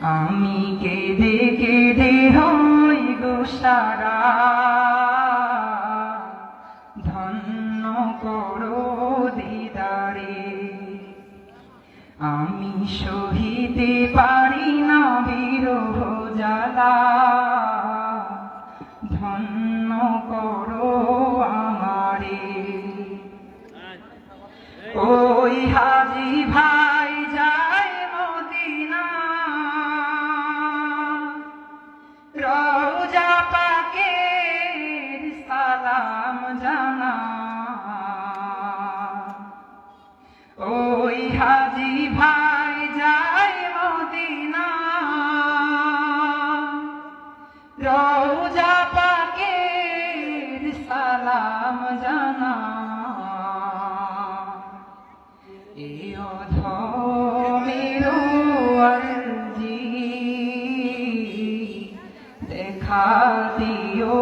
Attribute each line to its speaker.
Speaker 1: আমি কেঁদে কেঁদে হই গোসারা ধন্য করো দিদারে। আমি সহিতে পারি না বিরহ জ্বালা। ধন্য করো আমারে। ওই হাজি ভাই সালাম জানা। ওই হাজি ভাই যায় মদিনা। রোজা পাকের সালাম জানা। আরজি দেখা দিও